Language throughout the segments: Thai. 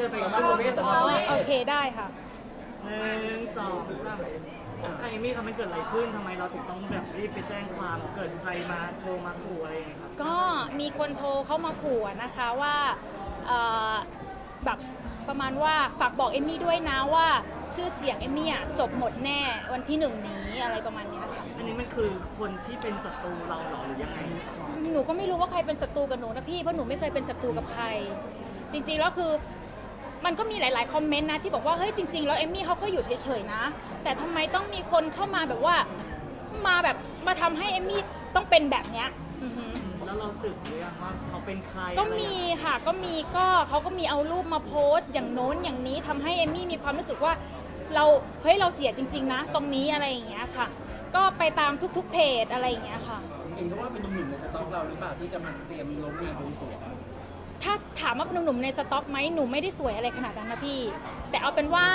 ธอไปสามารถโมเมสสามารถโมเมสโอเคได้ค่ะ หนึ่งสองสามไอ้เอมี่ทำให้เกิดอะไรขึ้นทำไมเราถึงต้องแบบรีบไปแจ้งความเกิดใครมาโทรมาขู่อะไรอย่างเงี้ยครับก็มีคนโทรเข้ามาขู่นะคะว่าเอ่อแบบประมาณว่าฝากบอกเอมมี่ด้วยนะว่า ชื่อเสียงเอมมี่อะจบหมดแน่วันที่หนึ่งนี้อะไรประมาณเนี้ยค่ะ อันนี้มันคือคนที่เป็นศัตรูเราเหรอหรือยังไงหนูก็ไม่รู้ว่าใครเป็นศัตรูกับหนูนะพี่ เพราะหนูไม่เคยเป็นศัตรูกับใคร จริงๆแล้วคือ มันก็มีหลาย ๆ คอมเมนต์นะที่บอกว่าเฮ้ยจริง ๆ แล้วเอมมี่เขาก็อยู่เฉย ๆ นะ แต่ทำไมต้องมีคนเข้ามาแบบว่ามาแบบมาทำให้เอมมี่ต้องเป็นแบบเนี้ยอือหือแล้วเราสืบหรือยังว่าเขาเป็นใครก็อะไรมียังไงค่ะก็มีก็เขาก็มีเอารูปมาโพสต์ อย่างโน้นอย่างนี้ทำให้เอมมี่มีความรู้สึกว่าเราเฮ้ยเราเสียจริง ๆ นะ ตรงนี้อะไรอย่างเงี้ยค่ะ ก็ไปตามทุก ๆ เพจอะไรอย่างเงี้ยค่ะเองก็ว่าเป็นหนุ่มๆในสต็อกเราหรือเปล่าที่จะมาเตรียมลงงานบวงสรวง ถ้าถามว่าหนุ่มๆในสต็อกไหมหนูไม่ได้สวยอะไรขนาดนั้นนะพี่ แต่เอาเป็นว่า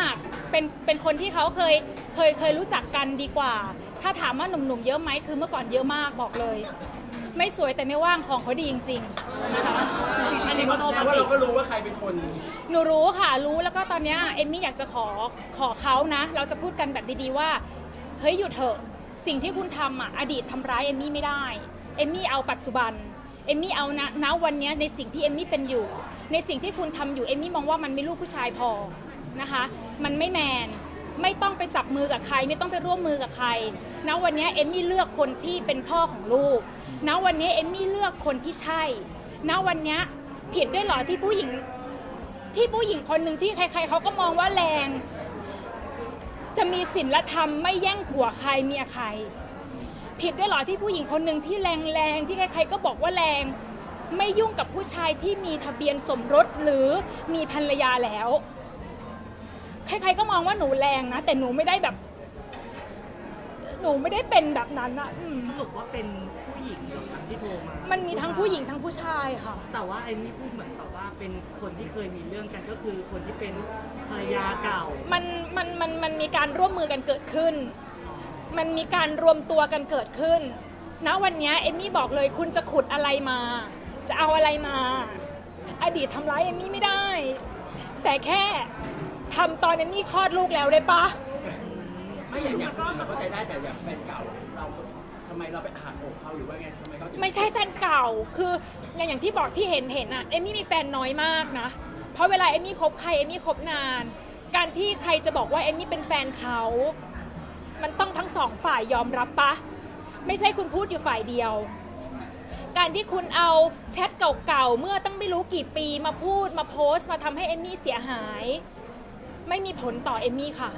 เป็นเป็นคนที่เขาเคยเคยเคยรู้จักกันดีกว่า ถ้าถามว่าหนุ่มๆเยอะไหมคือเมื่อก่อนเยอะมากบอกเลย ไม่สวยแต่ไม่ว่างของเขาดีจริงๆนะคะอันนี้ก็แสโทรดงมาว่าติเราดก็รู้ว่าใครเป็นคน หนูรู้ค่ะรู้แล้วก็ตอนเนี้ยเอมมี่อยากจะขอขอเขานะ เราจะพูดกันแบบดีๆว่าเฮ้ยหยุดเถอะสิ่งที่คุณทำอะอดีตทำร้ายเอมมี่ไม่ได้เอมมี่เอาปัจจุบัน เอมมี่เอานะณวันนี้ในสิ่งที่เอมมี่เป็นอยู่ ในสิ่งที่คุณทำอยู่เอมมี่มองว่ามันไม่ลูกผู้ชายพอนะคะ มันไม่แมนไม่ต้องไปจับมือกับใคร ไม่ต้องไปร่วมมือกับใครณวันนี้เอมมี่เลือกคนที่เป็นพ่อของลูกณวันนี้เอมมี่เลือกคนที่ใช่ณวันนี้ผิดด้วยหรอที่ผู้หญิงที่ผู้หญิงคนหนึ่งที่ใคร ๆเขาก็มองว่าแรง จะมีศีลธรรมไม่แย่งผัวใครเมียใคร ผิดด้วยเหรอที่ผู้หญิงคนหนึ่งที่แรงๆที่ใครๆก็บอกว่าแรง ไม่ยุ่งกับผู้ชายที่มีทะเบียนสมรสหรือมีภรรยาแล้ว ใครๆก็มองว่าหนูแรงนะแต่หนูไม่ได้แบบ หนูไม่ได้เป็นแบบนั้นนะอืมสรุปว่าเป็นผู้หญิงเหรอครับที่โทรมามันมีทั้งผู้หญิงทั้งผู้ชายค่ะ แต่ว่าไอ้นี่พูดเหมือนกับว่าเป็นคนที่เคยมีเรื่องกันก็คือคนที่เป็นภรรยาเก่า มันมันมันมันมีการร่วมมือกันเกิดขึ้น มันมีการรวมตัวกันเกิดขึ้นณวันเนี้ยเอมมี่บอกเลยคุณจะขุดอะไรมา จะเอาอะไรมา อดีตทำร้ายเอมมี่ไม่ได้ แต่แค่ทำตอนเอมมี่คลอดลูกแล้วได้ปะไม่อย่างอย่างผู้หญิงเราเข้าใจได้แต่อย่างแฟนเก่าเราทำไมเราไปหักอกเขาหรือว่าไงทำไมเขาถึงไม่ใช่แฟนเก่าคืออย่างอย่างที่บอกที่เห็นเห็นอะเอมมี่มีแฟนน้อยมากนะ เพราะเวลาเอมมี่คบใครเอมมี่คบนาน การที่ใครจะบอกว่าเอมมี่เป็นแฟนเขา มันต้องทั้งสองฝ่ายยอมรับปะ ไม่ใช่คุณพูดอยู่ฝ่ายเดียว การที่คุณเอาแชทเก่าๆ เมื่อตั้งไม่รู้กี่ปีมาพูดมาโพสต์มาทำให้เอมมี่เสียหาย ไม่มีผลต่อเอมมี่ค่ะ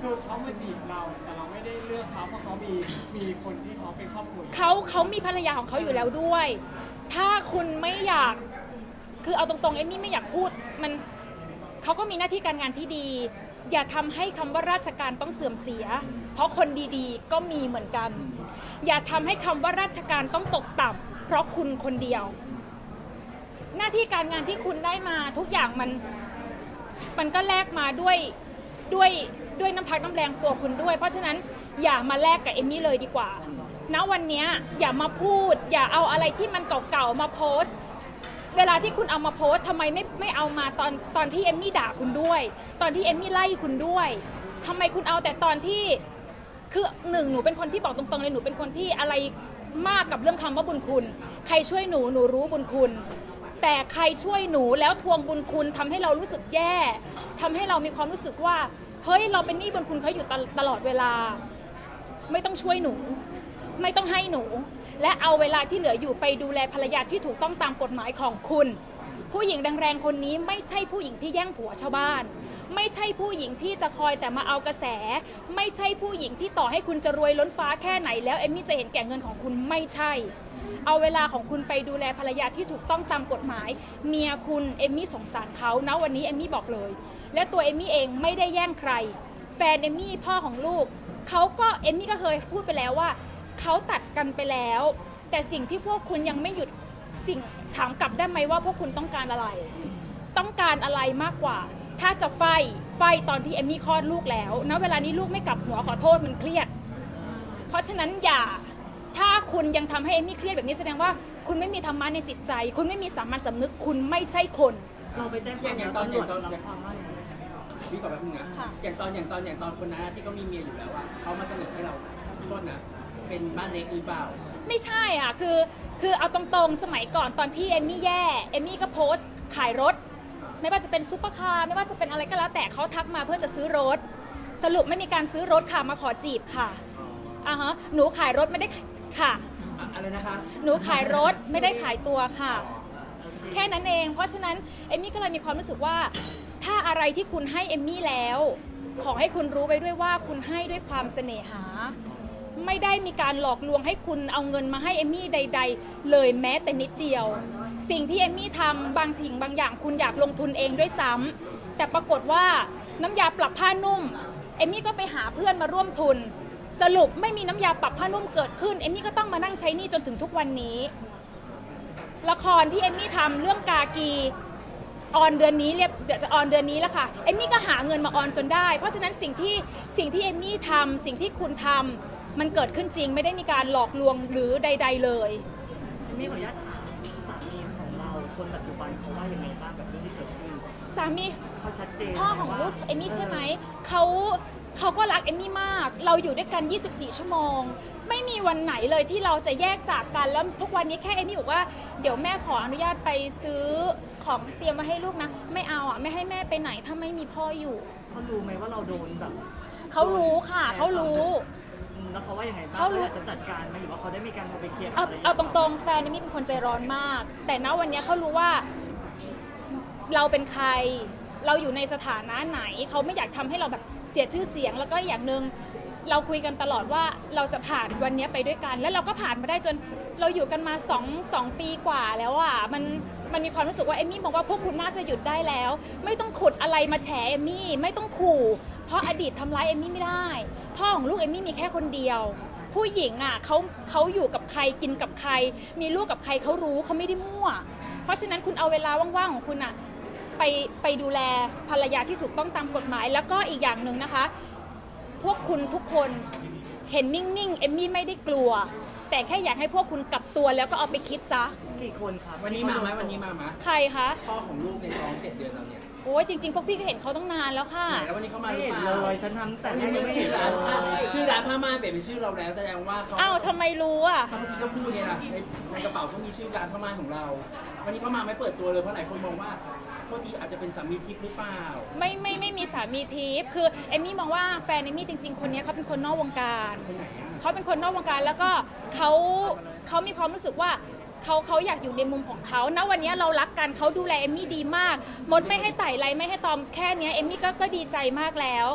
คือเขามาจีบเรา แต่เราไม่ได้เลือกเขาเพราะเขามีมีคนที่เขาเป็นครอบครัวอยู่เขาเขามีภรรยาของเขาอยู่แล้วด้วย ถ้าคุณไม่อยาก คือเอาตรงๆ เอมมี่ไม่อยากพูด มันเขาก็มีหน้าที่การงานที่ดี อย่าทำให้คำว่าราชการต้องเสื่อมเสีย เพราะคนดีๆ ก็มีเหมือนกัน อย่าทำให้คำว่าราชการต้องตกต่ำเพราะคุณคนเดียว หน้าที่การงานที่คุณได้มาทุกอย่างมันมันก็แลกมาด้วยด้วยด้วยน้ำพักน้ำแรงตัวคุณด้วย เพราะฉะนั้นอย่ามาแลกกับเอมมี่เลยดีกว่าณวันเนี้ยอย่ามาพูด อย่าเอาอะไรที่มันเก่าๆมาโพสต์ เวลาที่คุณเอามาโพสต์ทำไมไม่ไม่เอามาตอนตอนที่เอมมี่ด่าคุณด้วย ตอนที่เอมมี่ไล่คุณด้วยทำไมคุณเอาแต่ตอนที่คือหนึ่งหนูเป็นคนที่บอกตรงๆเลยหนูเป็นคนที่อะไรมากกับเรื่องคำว่าบุญคุณ ใครช่วยหนูหนูรู้บุญคุณ แต่ใครช่วยหนูแล้วทวงบุญคุณทำให้เรารู้สึกแย่ทำให้เรามีความรู้สึกว่า เฮ้ยเราเป็นหนี้บุญคุณเขาอยู่ตลตลอดเวลา ไม่ต้องช่วยหนู ไม่ต้องให้หนู และเอาเวลาที่เหลืออยู่ไปดูแลภรรยาที่ถูกต้องตามกฎหมายของคุณ ผู้หญิงแรงๆคนนี้ไม่ใช่ผู้หญิงที่แย่งผัวชาวบ้าน ไม่ใช่ผู้หญิงที่จะคอยแต่มาเอากระแส ไม่ใช่ผู้หญิงที่ต่อให้คุณจะรวยล้นฟ้าแค่ไหนแล้วเอมมี่จะเห็นแก่เงินของคุณไม่ใช่ เอาเวลาของคุณไปดูแลภรรยาที่ถูกต้องตามกฎหมาย เมียคุณเอมมี่สงสารเขานะวันนี้เอมมี่บอกเลย และตัวเอมมี่เองไม่ได้แย่งใคร แฟนเอมมี่พ่อของลูกเขาก็เอมมี่ก็เคยพูดไปแล้วว่า เขาตัดกันไปแล้ว แต่สิ่งที่พวกคุณยังไม่หยุดสิ่งถามกลับได้ไหมว่าพวกคุณต้องการอะไร ต้องการอะไรมากกว่า ถ้าจะไฟไฟตอนที่เอมมี่คลอดลูกแล้วณเวลานี้ลูกไม่กลับหัวขอโทษมันเครียด เพราะฉะนั้นอย่าถ้าคุณยังทำให้เอมมี่เครียดแบบนี้แสดงว่าคุณไม่มีธรรมะในจิตใจ คุณไม่มีสามัญสำนึกคุณไม่ใช่คน เราไปแจ้งความแล้วตำรวจรับความว่าอย่างไรพี่ก่อนแป๊บนึงนะค่ะอย่างตอนอย่างตอนอย่างตอนคนนั้นที่เขามีเมียอยู่แล้วอะเขามาเสนอให้เราโทษนะ เป็นบ้านเล็กหรือเปล่า ไม่ใช่ค่ะคือคือเอาตรงๆ สมัยก่อนตอนที่เอมมี่แย่เอมมี่ก็โพสต์ขายรถ ไม่ว่าจะเป็นซุปเปอร์คาร์ไม่ว่าจะเป็นอะไรก็แล้วแต่เขาทักมาเพื่อจะซื้อรถ สรุปไม่มีการซื้อรถค่ะมาขอจีบค่ะอ่าฮะหนูขายรถไม่ได้ค่ะ อะอะไรนะคะหนูขายรถไม่ได้ขายตัวค่ะ แค่นั้นเอง เพราะฉะนั้นเอมมี่ก็เลยมีความรู้สึกว่า ถ้าอะไรที่คุณให้เอมมี่แล้ว ขอให้คุณรู้ไว้ด้วยว่าคุณให้ด้วยความเสน่หา ไม่ได้มีการหลอกลวงให้คุณเอาเงินมาให้เอมมี่ใด ๆ เลยแม้แต่นิดเดียว สิ่งที่เอมมี่ทำบางสิ่งบางอย่างคุณอยากลงทุนเองด้วยซ้ำแต่ปรากฏว่าน้ำยาปรับผ้านุ่มเอมมี่ก็ไปหาเพื่อนมาร่วมทุน สรุปไม่มีน้ำยาปรับผ้านุ่มเกิดขึ้นเอมมี่ก็ต้องมานั่งใช้หนี้จนถึงทุกวันนี้ ละครที่เอมมี่ทำเรื่องกากีออนเดือนนี้เรียบเดี๋ยวจะออนเดือนนี้แล้วค่ะเอมมี่ก็หาเงินมาออนจนได้ เพราะฉะนั้นสิ่งที่สิ่งที่เอมมี่ทำสิ่งที่คุณทำ มันเกิดขึ้นจริงไม่ได้มีการหลอกลวงหรือใด ๆ เลย มีขออนุญาตถามสามีของเราคนปัจจุบันเขาว่ายังไงบ้างกับเรื่องที่เกิดขึ้นสามี เขาชัดเจนพ่อของลูกเอมมี่ใช่ไหม เขาเขาก็รักเอมมี่มาก เราอยู่ด้วยกัน 24 ชั่วโมง ไม่มีวันไหนเลยที่เราจะแยกจากกัน แล้วทุกวันนี้แค่เอมมี่บอกว่า เดี๋ยวแม่ขออนุญาตไปซื้อของเตรียมมาให้ลูกนะ ไม่เอาอะ ไม่ให้แม่ไปไหนถ้าไม่มีพ่ออยู่ เขารู้ไหมว่าเราโดนแบบ เขารู้ค่ะ เขารู้อืม แล้วเขาว่ายังไงบ้างเขารู้อยากจะจัดการไหมหรือว่าเขาได้มีการโทรไปเคลียร์เอาะไเอาตรงๆ แฟนเอมมี่เป็นคนใจร้อนมาก แต่ณวันนี้เขารู้ว่าเราเป็นใคร เราอยู่ในสถานะไหน เขาไม่อยากทำให้เราแบบเสียชื่อเสียง แล้วก็อย่างหนึ่งเราคุยกันตลอดว่าเราจะผ่านวันนี้ไปด้วยกัน แล้วเราก็ผ่านมาได้จนเราอยู่กันมา2งสองปีกว่าแล้วอะมัน มันมีความรู้สึกว่าเอมมี่บอกว่าพวกคุณน่าจะหยุดได้แล้ว ไม่ต้องขุดอะไรมาแฉเอมมี่ไม่ต้องขู่ เพราะอดีตทำร้ายเอมมี่ไม่ได้พ่อของลูกเอมมี่มีแค่คนเดียว ผู้หญิงอะเขาเขาอยู่กับใครกินกับใคร มีลูกกับใครเขารู้เขาไม่ได้มั่ว เพราะฉะนั้นคุณเอาเวลาว่างๆของคุณอะไปไปดูแลภรรยาที่ถูกต้องตามกฎหมาย แล้วก็อีกอย่างหนึ่งนะคะ พวกคุณทุกคนเห็นนิ่งๆเอมมี่ไม่ได้กลัว แต่แค่อยากให้พวกคุณกลับตัวแล้วก็เอาไปคิดซะ กี่คนครับวันนี้มาไหมวันนี้มาไหมใครคะ พ่อของลูกในท้องเจ็ดเดือนเราเนี่ยโอ้ยจริงๆ พวกพี่ก็เห็นเขาตั้งนานแล้วค่ะไหนแล้ววันนี้เขามาไม่หรือเห็นเปล่าเลยฉันทำแต่วันแรนี้กมีไม่ชื่เห็อนร้านเลยชื่อร้านผ้าม่านเปลี่ยนเป็นชื่อเราแล้วแสดงว่าเขาอ้าวทำไมรู้อะ เขาเมื่อกี้ก็พูดเนี่ยนะในในกระเป๋าเขามีชื่อร้านผ้าม่านของเรา วันนี้เขามาไม่เปิดตัวเลยเพราะหลายคนมองว่าโท ษทีอาจจะเป็นสามีทิพย์หรือเปล่า ไม่ไม่ไม่มีสามีทิพย์คือเอมมี่มองว่าแฟนเอมมี่จริง ๆ คนนี้เขาเป็นคนนอกวงการ เขาเป็นคนนอกวงการแล้วก็เขาเขามีความรู้สึกว่า เขาเขาอยากอยู่ในมุมของเขาณวันนี้เรารักกันเขาดูแลเอมมี่ดีมาก มดไม่ให้ไต่ไรไม่ให้ตอมแค่เนี้ยเอมมี่ก็ก็ดีใจมากแล้ว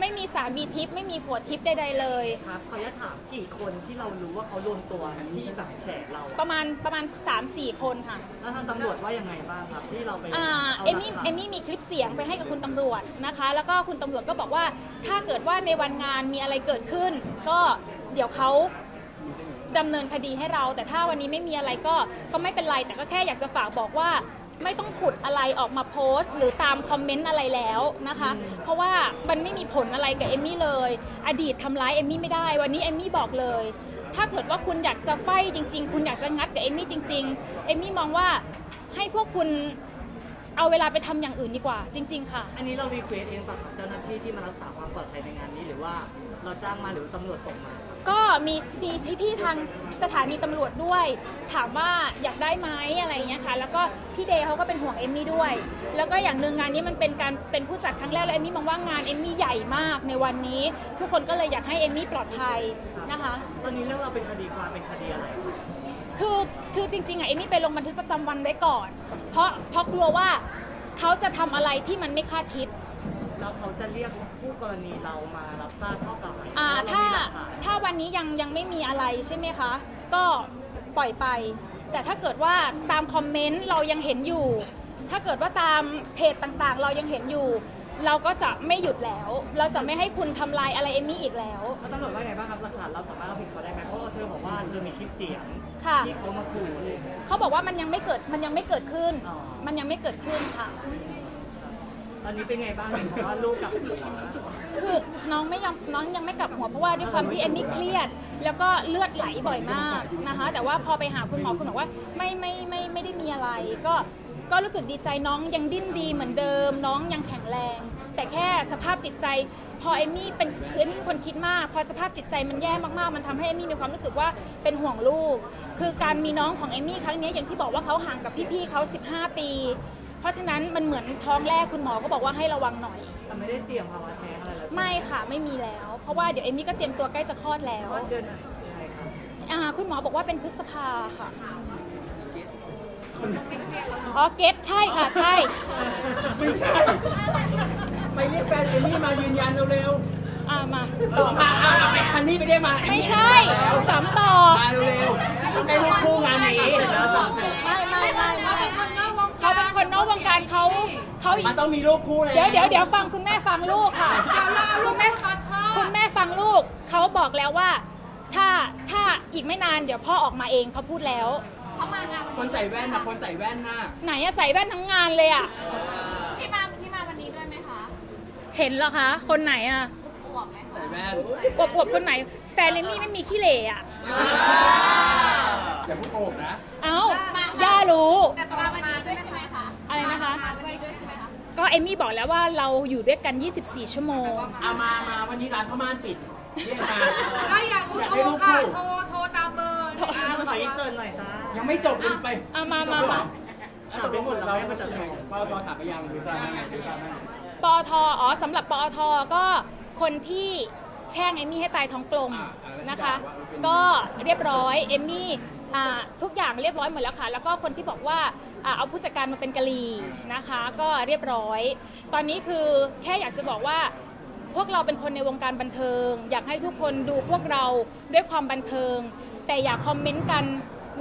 ไม่มีสามีทิพย์ไม่มีผัวทิพย์ใดๆเลย ครับขออนุญาตถามกี่คนที่เรารู้ว่าเขาโดนตัวที่แบบแฉเราประมาณประมาณ 3-4 คนค่ะ แล้วทางตำรวจว่ายังไงบ้างครับ ที่เราไปอ่าเอาเอมมี่หลักฐาน เอมมี่มีคลิปเสียงไปให้กับคุณตำรวจนะคะ แล้วก็คุณตำรวจก็บอกว่าถ้าเกิดว่าในวันงานมีอะไรเกิดขึ้น ก็เดี๋ยวเขา ดำเนินคดีให้เรา แต่ถ้าวันนี้ไม่มีอะไรก็ก็ไม่เป็นไร แต่ก็แค่อยากจะฝากบอกว่า ไม่ต้องขุดอะไรออกมาโพสต์ หรือตามคอมเมนต์อะไรแล้วนะคะ เพราะว่ามันไม่มีผลอะไรกับเอมมี่เลย อดีตทำร้ายเอมมี่ไม่ได้ วันนี้เอมมี่บอกเลย ถ้าเกิดว่าคุณอยากจะไฟจริง ๆ คุณอยากจะงัดกับเอมมี่จริง ๆ เอมมี่มองว่าให้พวกคุณ เอาเวลาไปทำอย่างอื่นดีกว่า จริง ๆ ค่ะ อันนี้เรารีเควสเองป่ะครับเจ้าหน้าที่ที่มารักษาความปลอดภัยในงานนี้หรือว่าเราจ้างมาหรือตำรวจส่งมาครับก็มีมีพี่ๆทางสถานีตำรวจด้วย ถามว่าอยากได้ไหมอะไรอย่างเงี้ยค่ะ แล้วก็พี่เดย์เขาก็เป็นห่วงเอมมี่ด้วย แล้วก็อย่างหนึ่งงานนี้มันเป็นการเป็นผู้จัดครั้งแรกแล้วเอมมี่มองว่างานเอมมี่ใหญ่มากในวันนี้ ทุกคนก็เลยอยากให้เอมมี่ปลอดภัยนะคะ ตอนนี้เรื่องเราเป็นคดีความเป็นคดีอะไรครับคือคือจริงๆอะเอมมี่ไปลงบันทึกประจำวันไว้ก่อน เพราะเพราะกลัวว่าเขาจะทำอะไรที่มันไม่คาดคิด แล้วเขาจะเรียกผู้กรณีเรามารับทราบข้อกล่าวหาอ่าเพระถ้าเรมีหลักฐานถ้าวันนี้ยังยังไม่มีอะไรใช่ไหมคะ ก็ปล่อยไป แต่ถ้าเกิดว่าตามคอมเมนต์เรายังเห็นอยู่ ถ้าเกิดว่าตามเพจต่างๆ เรายังเห็นอยู่ เราก็จะไม่หยุดแล้ว เราจะไม่ให้คุณทำลายอะไรเอมมี่อีกแล้ว แล้วตำรวจว่าไงบ้างครับหลักฐานเราสามารถเอาผิดเขาได้ไหมเพราะว่าเธอบอกว่าเธอมีคลิปเสียงค่ะ ที่เขามาขู่เลย เขาบอกว่ามันยังไม่เกิดมันยังไม่เกิดขึ้น อ๋อ มันยังไม่เกิดขึ้นค่ะ ตอนนี้เป็นไงบ้างเห็นบอกว่าลูกกลับหัวคือน้องไม่ยอมน้องยังไม่กลับหัวเพราะว่าด้วยความที่เอมมี่เครียด แล้วก็เลือดไหลบ่อยมากนะคะ แต่ว่าพอไปหาคุณหมอคุณบอกว่าไม่ไม่ไม่ไม่ได้มีอะไร ก็ ก็รู้สึกดีใจน้องยังดิ้นดีเหมือนเดิม น้องยังแข็งแรง แต่แค่สภาพจิตใจ พอเอมมี่เป็นคือเอมมี่เป็นคนคิดมาก พอสภาพจิตใจมันแย่มากๆ มันทำให้เอมมี่มีความรู้สึกว่าเป็นห่วงลูก คือการมีน้องของเอมมี่ครั้งนี้อย่างที่บอกว่าเขาห่างกับพี่ๆเขา 15 ปี เพราะฉะนั้นมันเหมือนท้องแรกคุณหมอก็บอกว่าให้ระวังหน่อยแต่ไม่ได้เสี่ยงภาวะแท้งอะไรเลยไม่ค่ะไม่มีแล้ว เพราะว่าเดี๋ยวเอมมี่ก็เตรียมตัวใกล้จะคลอดแล้วว่าเดือนไหนยังไงครับอ่าคุณหมอบอกว่าเป็นพฤษภาค่ะ อ๋อเกตใช่ค่ะใช่ ไม่ใช่ ไปเรียกแฟนเอมมี่มายืนยันเร็วอ่ามาๆเออมาเอาเอาไปฮันนี่ไปได้มาเอไม่มี่ใช่สามต่อ มาเร็วๆในรูปคู่งานนี้ ไม่ไม่ไม่ไม่เขาเป็นคนนอกวงการเขาเขามันต้องมีรูปคู่แล้วเดี๋ยวเดี๋ยวเดี๋ยวฟังคุณแม่ฟังลูกค่ะคุณแม่คุณแม่ฟังลูกเขาบอกแล้วว่า ถ้าถ้าอีกไม่นานเดี๋ยวพ่อออกมาเองเขาพูดแล้ว คนใส่แว่นนะคนใส่แว่นน่ะไหนอะใส่แว่นทั้งงานเลยอะพี่มาพี่มาวันนี้ด้วยไหมคะเห็นเหรอคะ คนไหนอะอวบไหมใส่แว่นอวบอวบคนไหน แฟนเลนนี่ไม่มีขี้เหร่อะอย่าพูดโกหกนะเอ้าย่ารู้ แต่ตอนมาด้วยใช่ไหมคะอะไรนะคะ มาด้วยด้วยใช่ไหมคะก็เอมมี่บอกแล้วว่าเราอยู่ด้วยกัน 24 ชั่วโมง เอามามาวันนี้ร้านพม่านปิดเรียกมาถ้าอยากรู้อยากโทให้รรูปค่ะ คู่โทรโทร ขออีกเซิร์นหน่อยจ้ายังไม่จบเลยไปเอามามามาถามไปหมดเราไม่มาจัดงานพอพอถามไปยังดูตามไงดูตามไงปอทอ๋อสำหรับปอทก็คนที่แช่งเอมมี่ให้ตายท้องกลมนะคะ ก็เรียบร้อยเอมมี่อ่าทุกอย่างเรียบร้อยหมดแล้วค่ะ แล้วก็คนที่บอกว่าอ่าเอาผู้จัดการมาเป็นกะลีนะคะ ก็เรียบร้อย ตอนนี้คือแค่อยากจะบอกว่าพวกเราเป็นคนในวงการบันเทิง อยากให้ทุกคนดูพวกเราด้วยความบันเทิง แต่อย่าคอมเมนต์กัน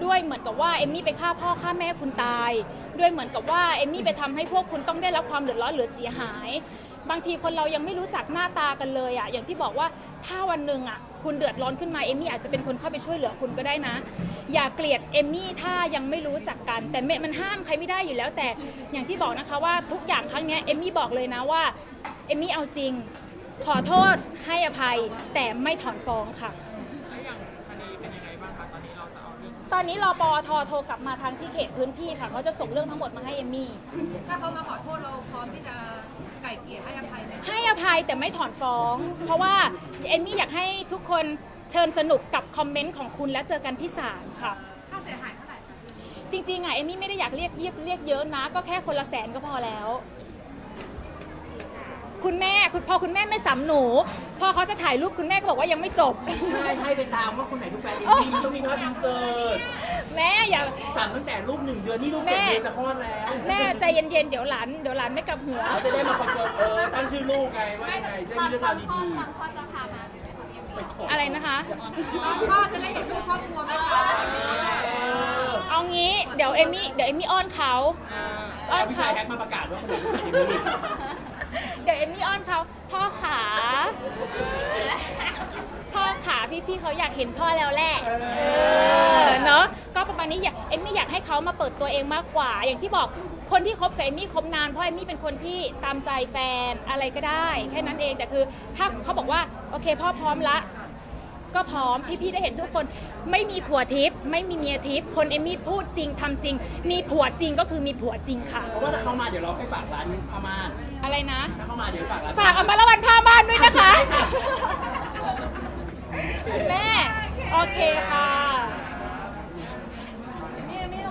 ด้วยเหมือนกับว่าเอมมี่ไปฆ่าพ่อฆ่าแม่คุณตาย ด้วยเหมือนกับว่าเอมมี่ไปทำให้พวกคุณต้องได้รับความเดือดร้อนหรือเสียหาย บางทีคนเรายังไม่รู้จักหน้าตากันเลยอะอย่างที่บอกว่าถ้าวันหนึ่งอะคุณเดือดร้อนขึ้นมาเอมมี่อาจจะเป็นคนเข้าไปช่วยเหลือคุณก็ได้นะ อย่าเกลียดเอมมี่ถ้ายังไม่รู้จักกัน แต่มันห้ามใครไม่ได้อยู่แล้ว แต่อย่างที่บอกนะคะว่าทุกอย่างครั้งเนี้ยเอมมี่บอกเลยนะว่าเอมมี่เอาจริง ขอโทษให้อภัยแต่ไม่ถอนฟ้องค่ะ ตอนนี้รอปอทโทรกลับมาทางที่เขตพื้นที่ค่ะเขาจะส่งเรื่องทั้งหมดมาให้เอมมี่ ถ้าเขามาขอโทษเราพร้อมที่จะไก่เกลี่ยให้อภัยไหมให้อภัยแต่ไม่ถอนฟ้อง เพราะว่าเอมมี่อยากให้ทุกคนเชิญสนุกกับคอมเมนต์ของคุณและเจอกันที่ศาลค่ะ ค่าเสียหายเท่าไหร่จริงๆอะเอมมี่ไม่ได้อยากเรียกเรียกเรียกเยอะนะ ก็แค่คนละแสนก็พอแล้ว คุณแม่คุณพอคุณแม่ไม่สำหนู พอเขาจะถ่ายรูปคุณแม่ก็บอกว่ายังไม่จบ ใช่ให้ไปตามว่าคนไหนทุกแฟนเอมมี่ต้องมีภาพอินเสิร์ตแม่อย่าสั่งตั้งแต่รูปหนึ่งเดือนนี่รูปเจ็ดเดือนจะคลอดแล้วแม่ใจเย็นๆ เดี๋ยวหลานเดี๋ยวหลานไม่กลับหัว เราจะได้มาคอนเฟิร์มเออตั้งชื่อลูกไงว่ายังไงจะตอมีนเรื่องตอราวนพ่อดีตอนพ่อจะพามาด้วยไหมคะพี่เอมมี่อะไรนะคะ พ่อจะได้เห็นรูปครอบครัวไหมคะๆเออเอางี้เดี๋ยวเอมมี่เดี๋ยวเอมมี่อ้อนเขา อ้อนผู้เขาชายแฮกมาประกาศว่าคนไหนทุกแฟนเอมมี่เดี๋ พี่อ้อนเขาพ่อขาพ่อขาพี่ๆเขาอยากเห็นพ่อแล้วแหละเออเนาะก็ประมาณนี้อยากเอมมี่อยากให้เขามาเปิดตัวเองมากกว่า อย่างที่บอกคนที่คบกับเอมมี่คบนานเพราะเอมมี่เป็นคนที่ตามใจแฟนอะไรก็ได้ แค่นั้นเองแต่คือถ้าเขาบอกว่าโอเคพ่อพร้อมละ ก็พร้อมพี่ๆได้เห็นทุกคนไม่มีผัวทิพย์ไม่มีเมียทิพย์คนเอมมี่พูดจริงทำจริง มีผัวจริงก็คือมีผัวจริงค่ะ เพราะว่าถ้าเข้ามาเดี๋ยวเราให้ฝากร้านพม่านอะไรนะ ถ้าเข้ามาเดี๋ยวฝากร้านฝากเอามาละวันท่าบ้านด้วยนะคะแม่ โอเคค่ะ